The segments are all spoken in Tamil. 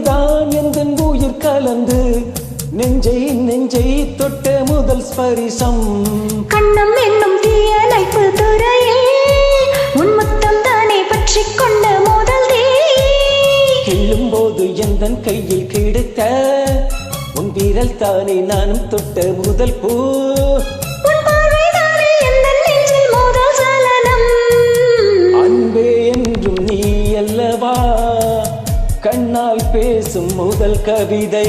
நீதான் நீதான் எந்த உயிர் கலந்து நெஞ்சை நெஞ்சை தொட்ட முதல் ஸ்பரிசம். கண்ணம் என்னும் தீயணைப்பு துறையில் உன் முத்தம் தானே பற்றி கொண்ட முதல் தீ கிள்ளும்போது எந்த கையில் கிடைத்த உன் வீரல் தானே நானும் தொட்ட முதல் பூ. கண்ணால் பேசும் முதல் கவிதை.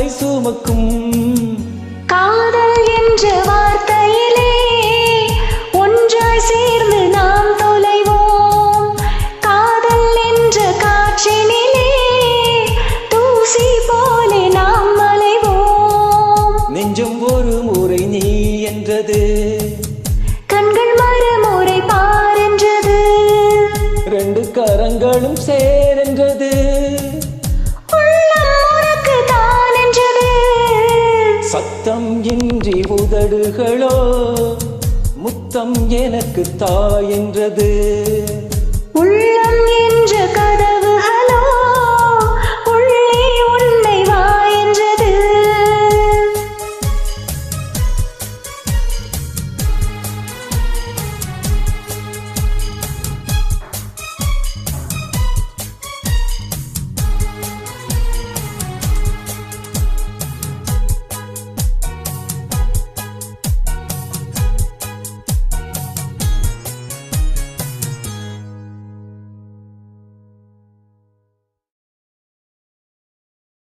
கூட மாலை சுமக்கும். காதல் என்ற வார்த்தையிலே ஒன்றாய் சேர்ந்து நாம் தொலைவோம். காதல் என்ற காற்றினிலே தூசி போலே நாம் மலைவோம். நெஞ்சம் ஒரு முறை நீ என்றது. கண்கள் மறுமுறை பாரென்றது ரெண்டு கரங்களும் சேரென்றது சத்தம் இன்றி உதடுகளோ? முத்தம் எனக்கு தாய் என்றது. உள்ளம் என்ற கதை